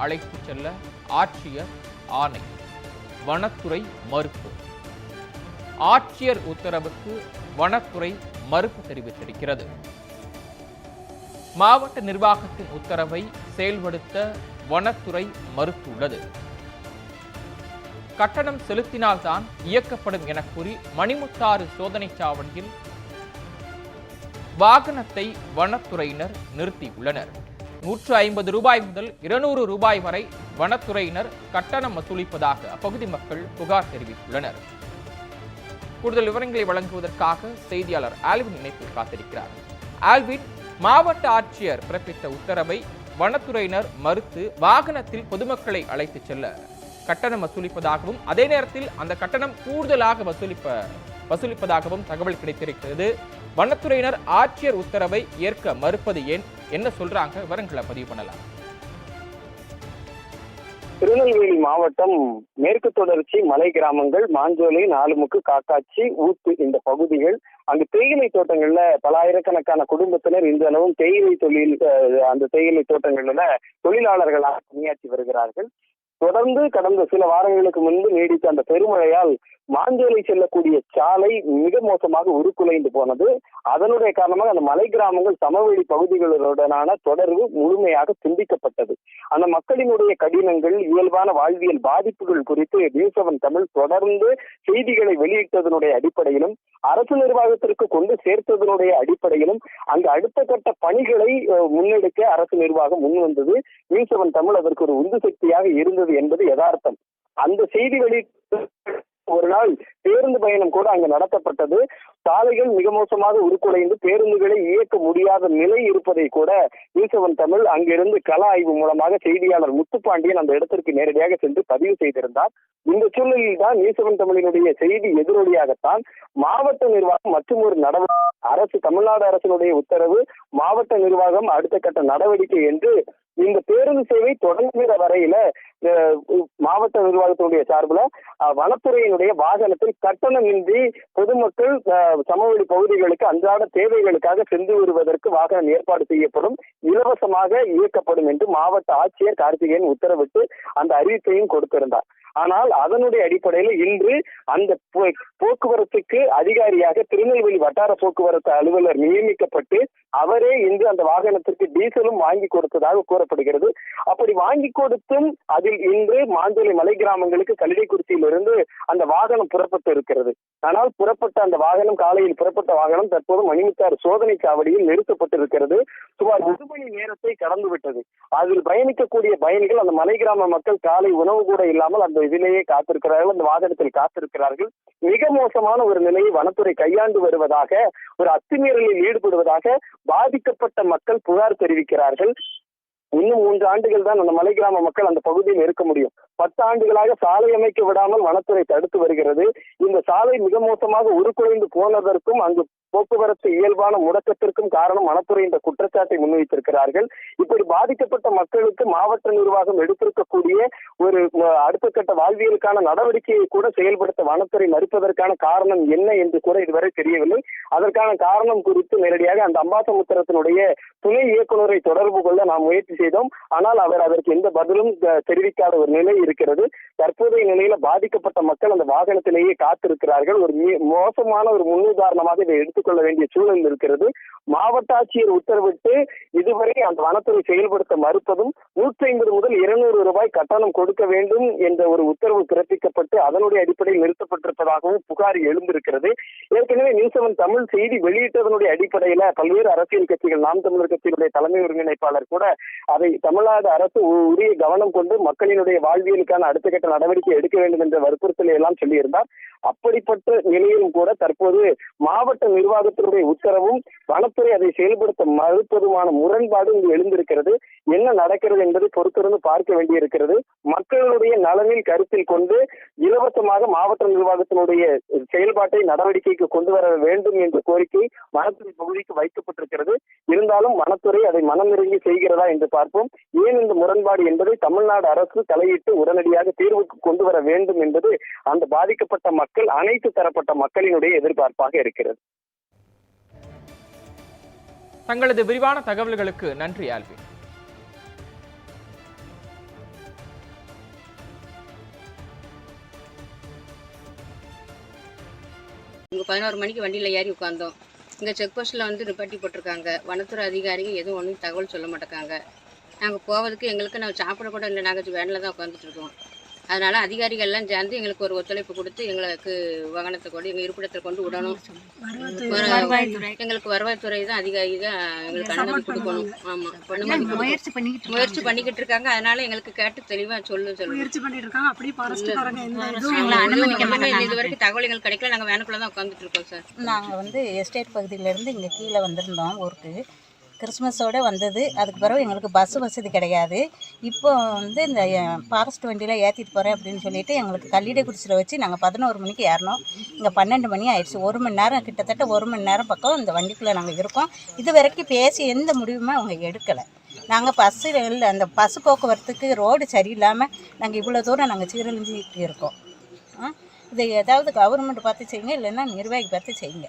அழைத்துச் செல்ல ஆட்சியர் ஆணை. வனத்துறை மறுப்பு. ஆட்சியர் உத்தரவுக்கு வனத்துறை மறுப்பு தெரிவித்திருக்கிறது. மாவட்ட நிர்வாகத்தின் உத்தரவை செயல்படுத்த வனத்துறை மறுத்துள்ளது கட்டணம் செலுத்தினால்தான் இயக்கப்படும் என கூறி மணிமுத்தாறு சோதனை சாவடியில் வாகனத்தை வனத்துறையினர் நிறுத்தியுள்ளனர். நூற்று ஐம்பது ரூபாய் முதல் இருநூறு ரூபாய் வரை வனத்துறையினர் கட்டணம் வசூலிப்பதாக அப்பகுதி மக்கள் புகார் தெரிவித்துள்ளனர். கூடுதல் விவரங்களை வழங்குவதற்காக செய்தியாளர் ஆல்வின் இணைப்பில் காத்திருக்கிறார். ஆல்வின் மாவட்ட ஆட்சியர் பிறப்பித்த உத்தரவை வனத்துறையினர் மறுத்து வாகனத்தில் பொதுமக்களை அழைத்துச் செல்ல கட்டணம் வசூலிப்பதாகவும் அதே நேரத்தில் அந்த கட்டணம் கூடுதலாக வசூலிப்ப வசூலிப்பதாகவும் தகவல் கிடைத்திருக்கிறது. வனத்துறையினர் ஆட்சியர் உத்தரவை ஏற்க மறுப்பது ஏன்? என்ன சொல்றாங்க? விவரங்களை பதிவு பண்ணலாம். திருநெல்வேலி மாவட்டம் மேற்கு தொடர்ச்சி மலை கிராமங்கள் மாஞ்சோலை நாலுமுக்கு காக்காட்சி ஊத்து இந்த பகுதிகள். அங்கு தேயிலை தோட்டங்கள்ல பல ஆயிரக்கணக்கான குடும்பத்தினர் அளவும் தேயிலை தொழில் அஹ், அந்த தேயிலை தோட்டங்கள்ல தொழிலாளர்களாக பணியாற்றி வருகிறார்கள். தொடர்ந்து கடந்த சில வாரங்களுக்கு முன்பு நீடித்த அந்த பெருமழையால் மாஞ்சோலை செல்லக்கூடிய சாலை மிக மோசமாக உருக்குலைந்து போனது. அதனுடைய காரணமாக அந்த மலை கிராமங்கள் சமவெளி பகுதிகளுடனான தொடர்பு முழுமையாக துண்டிக்கப்பட்டது. அந்த மக்களினுடைய கடினங்கள் இயல்பான வாழ்வியல் பாதிப்புகள் குறித்து நியூஸ் செவன் தமிழ் தொடர்ந்து செய்திகளை வெளியிட்டதனுடைய அடிப்படையிலும் அரசு நிர்வாகத்திற்கு கொண்டு சேர்த்ததனுடைய அடிப்படையிலும் அங்கு அடுத்த கட்ட பணிகளை முன்னெடுக்க அரசு நிர்வாகம் முன் வந்தது நியூஸ் செவன் தமிழ் அதற்கு ஒரு உந்து சக்தியாக இருந்தது இருக்கிறது என்பது யதார்த்தம். அந்த செய்தி வெளி ஒரு நாள் பேருந்து பயணம் கூட அங்கு நடத்தப்பட்டது. சாலைகள் மிக மோசமாக உருக்குலைந்து பேருந்துகளை இயக்க முடியாத நிலை இருப்பதை கூட ஈசவன் தமிழ் அங்கிருந்து கள ஆய்வு மூலமாக செய்தியாளர் முத்துப்பாண்டியன் அந்த இடத்திற்கு நேரடியாக சென்று பதிவு செய்திருந்தார். இந்த சூழ்நிலையில் தான் ஈசவன் தமிழினுடைய செய்தி எதிரொலியாகத்தான் மாவட்ட நிர்வாகம் மற்றும் ஒரு நடவடிக்கை அரசு தமிழ்நாடு அரசினுடைய உத்தரவு மாவட்ட நிர்வாகம் அடுத்த கட்ட நடவடிக்கை என்று இந்த பேருந்து சேவை தொடங்குகிற வரையில மாவட்ட நிர்வாகத்தினுடைய சார்பில் அஹ், வனத்துறையினுடைய வாகனத்தில் கட்டணமின்றி பொதுமக்கள் அஹ், சமவெளி பகுதிகளுக்கு அன்றாட தேவைகளுக்காக சென்று வருவதற்கு வாகனம் ஏற்பாடு செய்யப்படும் இலவசமாக இயக்கப்படும் என்று மாவட்ட ஆட்சியர் கார்த்திகேயன் உத்தரவிட்டு அந்த அறிவிப்பையும் கொடுத்திருந்தார். ஆனால் அதனுடைய அடிப்படையில் இன்று அந்த போக்குவரத்துக்கு அதிகாரியாக திருநெல்வேலி வட்டார போக்குவரத்து அலுவலர் நியமிக்கப்பட்டு அவரே இன்று அந்த வாகனத்திற்கு டீசலும் வாங்கி கொடுத்ததாக கூறப்படுகிறது. அப்படி வாங்கி கொடுத்தும் அதில் இன்று மாஞ்சோலை மலை கிராமங்களுக்கு கல்லிடைக்குறிச்சியிலிருந்து அந்த வாகனம் புறப்பட்டு இருக்கிறது. ஆனால் புறப்பட்ட அந்த வாகனம் காலையில் புறப்பட்ட வாகனம் தற்போது மணிமுத்தார் சோதனை சாவடியில் நிறுத்தப்பட்டிருக்கிறது. சுமார் ஒரு மணி நேரத்தை கடந்துவிட்டது. அதில் பயணிக்கக்கூடிய பயணிகள் அந்த மலை கிராம மக்கள் காலை உணவு கூட இல்லாமல் அந்த இதிலேயே காத்திருக்கிறார்கள் அந்த வாகனத்தில் காத்திருக்கிறார்கள். மிக மோசமான ஒரு நிலையை வனத்துறை கையாண்டு வருவதாக ஒரு அத்துமீறலில் ஈடுபடுவதாக பாதிக்கப்பட்ட மக்கள் புகார் தெரிவிக்கிறார்கள். இன்னும் மூன்று ஆண்டுகள் தான் அந்த மலை கிராம மக்கள் அந்த பகுதியில் இருக்க முடியும். பத்து ஆண்டுகளாக சாலை அமைக்க விடாமல் வனத்துறை தடுத்து வருகிறது. இந்த சாலை மிக மோசமாக உருக்குலைந்து போனதற்கும் அங்கு போக்குவரத்து இயல்பான முடக்கத்திற்கும் காரணம் வனத்துறை இந்த குற்றச்சாட்டை முன்வைத்திருக்கிறார்கள். இப்படி பாதிக்கப்பட்ட மக்களுக்கு மாவட்ட நிர்வாகம் எடுத்திருக்கக்கூடிய ஒரு அடுத்த கட்ட வாழ்வியலுக்கான நடவடிக்கையை கூட செயல்படுத்த வனத்துறை மறுப்பதற்கான காரணம் என்ன என்று கூட இதுவரை தெரியவில்லை. அதற்கான காரணம் குறித்து நேரடியாக அந்த அம்பாசமுத்திரத்தினுடைய துணை இயக்குநரை தொடர்பு கொள்ள நாம் முயற்சி செய்தோம். ஆனால் அவர் அதற்கு எந்த பதிலும் தெரிவிக்காத ஒரு நிலை இருக்கிறது. தற்போதைய நிலையில பாதிக்கப்பட்ட மக்கள் அந்த வாகனத்திலேயே காத்திருக்கிறார்கள். ஒரு மோசமான ஒரு முன்னுதாரணமாக இதை எடுத்துக்கொள்ள வேண்டிய சூழல் இருக்கிறது. மாவட்ட ஆட்சியர் உத்தரவிட்டு இதுவரை அந்த வனத்துறை செயல்படுத்த மறுப்பதும் நூற்றி ஐம்பது முதல் இருநூறு ரூபாய் கட்டணம் கொடுக்க வேண்டும் என்ற ஒரு உத்தரவு பிறப்பிக்கப்பட்டு அதனுடைய அடிப்படையில் நிறுத்தப்பட்டிருப்பதாகவும் புகார் எழுந்திருக்கிறது. ஏற்கனவே நியூஸ் செவன் தமிழ் செய்தி வெளியிட்டதனுடைய அடிப்படையில பல்வேறு அரசியல் கட்சிகள் நாம் தமிழர் கட்சியினுடைய தலைமை ஒருங்கிணைப்பாளர் கூட அதை தமிழ்நாடு அரசு உரிய கவனம் கொண்டு மக்களினுடைய வாழ்வியலுக்கான அடுத்த கட்ட நடவடிக்கை எடுக்க வேண்டும் என்ற வற்புறுத்தலை எல்லாம் சொல்லியிருந்தார். அப்படிப்பட்ட நிலையிலும் கூட தற்போது மாவட்ட நிர்வாகத்தினுடைய உத்தரவும் வனத்துறை அதை செயல்படுத்த மறுப்பதுமான முரண்பாடு இங்கு எழுந்திருக்கிறது. என்ன நடக்கிறது என்பதை பொறுத்திருந்து பார்க்க வேண்டியிருக்கிறது. மக்களுடைய நலனில் கருத்தில் கொண்டு இலவசமாக மாவட்ட நிர்வாகத்தினுடைய செயல்பாட்டை நடவடிக்கைக்கு கொண்டு வர வேண்டும் என்ற கோரிக்கை வனத்துறை பகுதிக்கு வைக்கப்பட்டிருக்கிறது. இருந்தாலும் வனத்துறை அதை மனமிறங்கி செய்கிறதா என்று பார்ப்போம். ஏன் இந்த முரண்பாடு என்பதை தமிழ்நாடு அரசு தலையிட்டு உடனடியாக தீர்வுக்கு கொண்டு வர வேண்டும் என்பது அந்த பாதிக்கப்பட்ட மக்கள் மக்கள் அனைத்து தரப்பட்ட மக்களினுடைய எதிர்பார்ப்பாக இருக்கிறது. தங்களது விரிவான தகவல்களுக்கு நன்றி ஆல்வின். இங்கே பதினோரு மணிக்கு வண்டியில் ஏறி உட்காந்தோம் இங்கே செக் போஸ்ட்டில் வந்து நிப்பாட்டி போட்டிருக்காங்க. வனத்துறை அதிகாரிகள் எதுவும் ஒன்றும் தகவல் சொல்ல மாட்டேங்காங்க நாங்கள் போவதுக்கு எங்களுக்கு நாங்கள் சாப்பிட கூட இல்லை. நாங்கள் வேனில் தான் உட்காந்துட்ருக்கோம் அதனால் அதிகாரிகள்லாம் சேர்ந்து எங்களுக்கு ஒரு ஒத்துழைப்பு கொடுத்து எங்களுக்கு வாகனத்தை கொண்டு எங்கள் இருப்பிடத்தில் கொண்டு விடணும். எங்களுக்கு வருவாய்த்துறை தான் அதிகாரி தான் எங்களுக்கு அனுமதி கொடுக்கணும். ஆமாம். முயற்சி பண்ணிக்கிட்டு முயற்சி பண்ணிக்கிட்டு இருக்காங்க. அதனால எங்களுக்கு கேட்டு தெளிவாக சொல்லு சொல்லுங்க முயற்சி பண்ணிட்டு இருக்காங்க. அப்படியே இது வரைக்கும் தகவல் எங்களுக்கு கிடைக்கல. நாங்கள் வேனுக்குள்ள தான் உட்காந்துட்டு இருக்கோம் சார். நாங்கள் வந்து எஸ்டேட் பகுதியிலேருந்து இங்கே கீழே வந்திருந்தோம் ஊருக்கு. கிறிஸ்மஸோடு வந்தது. அதுக்கு பிறகு எங்களுக்கு பஸ் வசதி கிடையாது. இப்போ வந்து இந்த ஃபாரஸ்ட் வண்டியில் ஏற்றிட்டு போகிறேன் அப்படின்னு சொல்லிட்டு எங்களுக்கு கல்லிடைக்குடிச்சில் வச்சு நாங்கள் பதினோரு மணிக்கு ஏறினோம் இங்கே பன்னெண்டு மணி ஆயிடுச்சு. ஒரு மணி நேரம் கிட்டத்தட்ட ஒரு மணி நேரம் பக்கம் இந்த வண்டிக்குள்ளே நாங்கள் இருக்கோம். இது வரைக்கும் பேசி எந்த முடிவுமே அவங்க எடுக்கலை. நாங்கள் பஸ்ஸு இல்லை அந்த பஸ் போக்குவரத்துக்கு ரோடு சரியில்லாமல் நாங்கள் இவ்வளோ தூரம் நாங்கள் சீரழிஞ்சிட்டு இருக்கோம். இதை ஏதாவது கவர்மெண்ட் பார்த்து செய்யுங்க இல்லைன்னா நிர்வாகி பார்த்து செய்யுங்க.